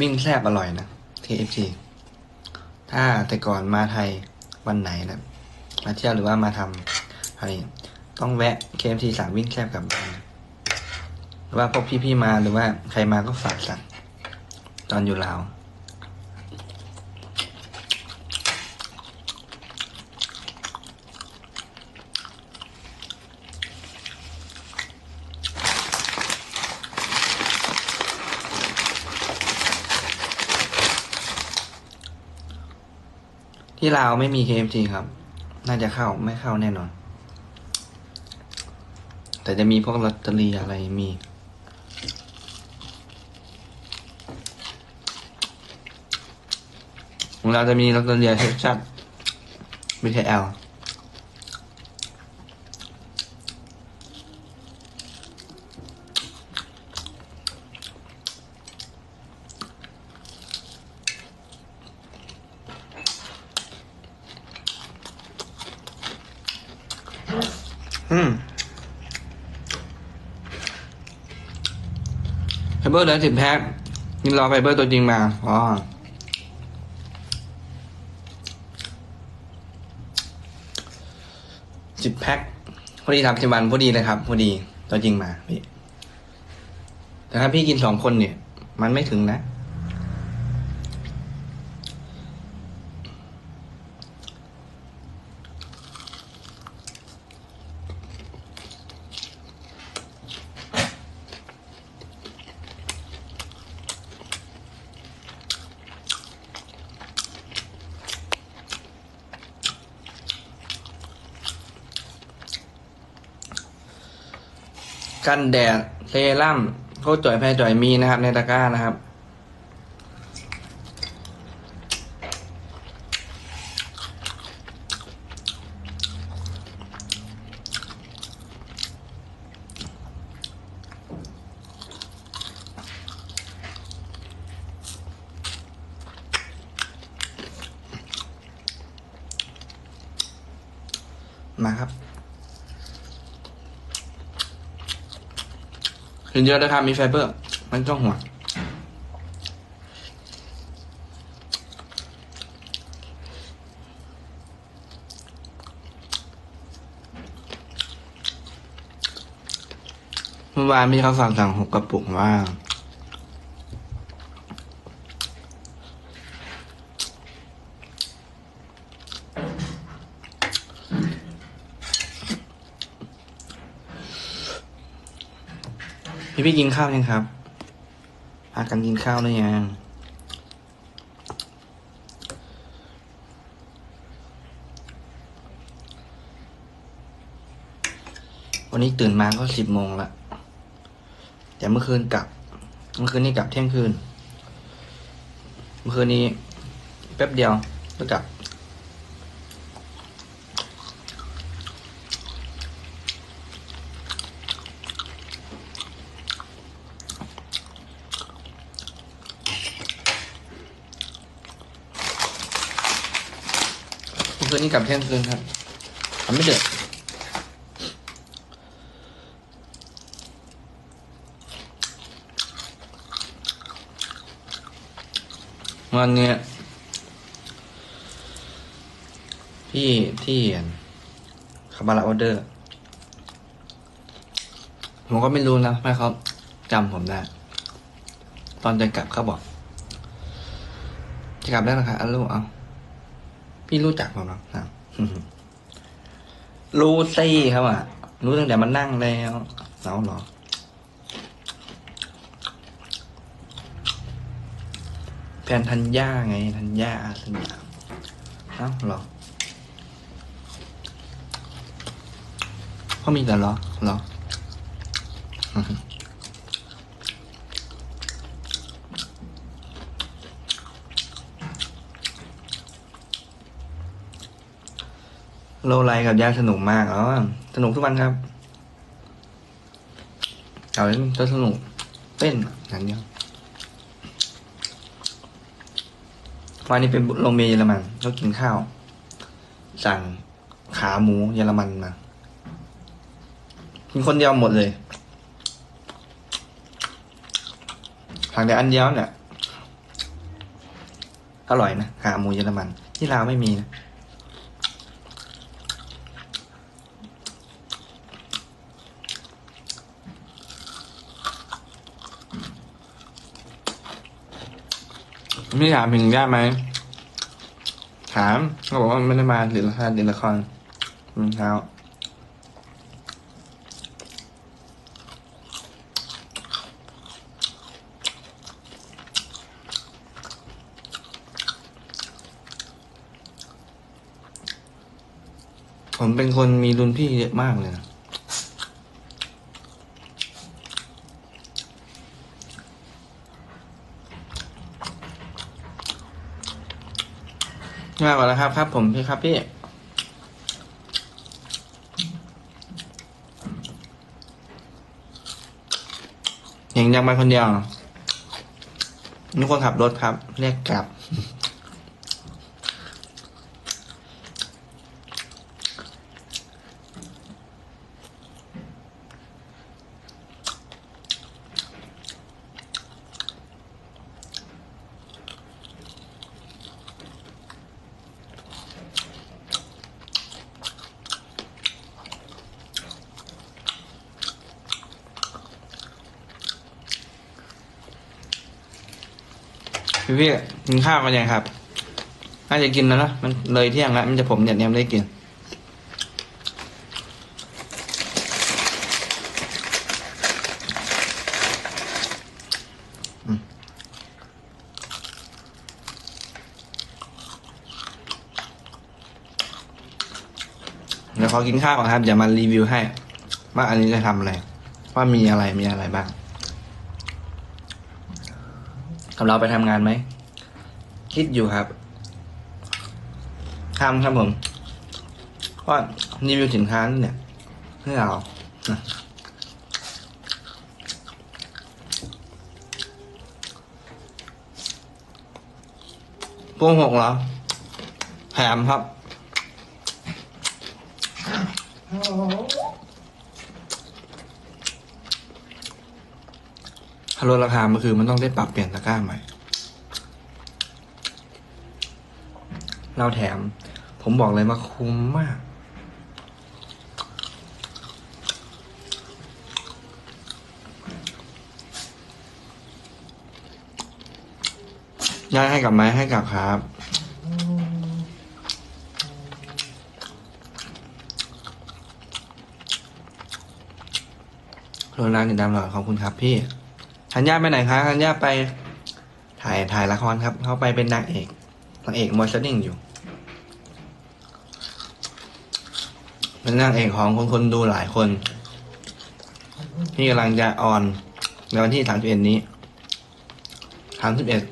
วิ่งแซบอร่อยนะ KFC ถ้าแต่ก่อนมาไทยวันไหนนะมาเที่ยวหรือว่ามาทำอะไรต้องแวะ KFC สั่งวิ่งแซบกลับบ้านหรือว่าพวกพี่ๆมาหรือว่าใครมาก็ฝากสั่งตอนอยู่ลาว ที่ลาวไม่มี KFC ครับ น่าจะเข้าไม่เข้าแน่นอน แต่จะมีพวกลอตเตอรี่อะไรมีของเราจะมีลอตเตอรี่เท็กซั อืมไฟเบอร์เหลือสิบแพ็คนี่รอไฟเบอร์ตัวจริงมาอ๋อสิบแพ็คพอดีทำสิบวันพอดีเลยครับ พอดีตัวจริงมาพี่แต่ถ้าพี่กินสองคนเนี่ย มันไม่ถึงนะ กันแดดเซรั่มโคตรจ่อยแพ้จ่อยมีนะครับ ในตะกร้านะครับ มาครับ กินเยอะนะครับ มีไฟเบอร์มันต้องห่วงเมื่อวานมีเขาสั่งสั่งหกกระปุกว่า พี่พี่กินข้าวยังครับพากันกินข้าวหรือยังวันนี้ตื่นมาก็สิบโมงละแต่เมื่อคืนกลับ เมื่อคืนนี้กลับเที่ยงคืน เมื่อคืนนี้แป๊บเดียวก็กลับ นนี้กลับเที่ยงคืนครับทำไม่เดือดวันเนี้ยพี่ที่เขามารับออเดอร์ ผมก็ไม่รู้นะไม่เขาจำผมได้ตอนจะกลับเขาบอก จะกลับแล้วนะคะอัลโหลเอา พี่รู้จักผมหรอครับรู้ซี่ครับอะ รู้ตั้งแต่มันนั่งแล้วเอาเหรอแฟนธัญญาไงธัญญาอาสยามเอ้าเหรอเขามีแต่เหรอเหรอ โลไลกับยาสนุกมากอ๋อสนุกทุกวันครับเอาเล่นก็สนุกเต้นอย่างเดียววันนี้เป็นโรงเรียนเยอรมันก็กินข้าว สั่งขาหมูเยอรมันมากินคนเดียวหมดเลยสั่งแต่อันเดียวเนี่ยอร่อยนะขาหมูเยอรมัน ที่ลาวไม่มีนะ ไม่ถามถึงได้ไหม ถามเขาบอกว่าไม่ได้มาเดือละครเดือละครรองเท้าผมเป็นคนมีรุ่นพี่เยอะมากเลยนะ มาก่อนแล้วครับ ครับ ผมพี่ครับพี่ยังยังมาคนเดียวนี่คนขับรถครับ เรียกกลับ พี่พี่กินข้าวกันยังครับ น่าจะกินแล้วนะมันเลยเที่ยงแล้ว มันจะผมเนี่ยยังไม่ได้กิน เดี๋ยวขอกินข้าวก่อนครับ เดี๋ยวมารีวิวให้ ว่าอันนี้จะทำอะไร ว่ามีอะไรมีอะไรบ้าง กับเราไปทำงานไหม คิดอยู่ครับทำครับผมเพราะรีวิวสินค้าเนี่ยเพื่อเรานะโกหกเหรอแถมครับ ถ้าลดราคามันคือมันต้องได้ปรับเปลี่ยนตะกร้าใหม่ เราแถม ผมบอกเลยว่าคุ้มมากย้ายให้กับไหมให้กับครับโรนันติดตามหล่อขอบคุณครับพี่ ธัญญาไปไหนคะธัญญาไปถ่ายถ่ายละครครับ เขาไปเป็นนางเอกนางเอกมอสนิ่งอยู่ เป็นนางเอกของคนคนดูหลายคน ที่กำลังจะออนในวันที่สามสิบเอ็ดนี้สามสิบเอ็ด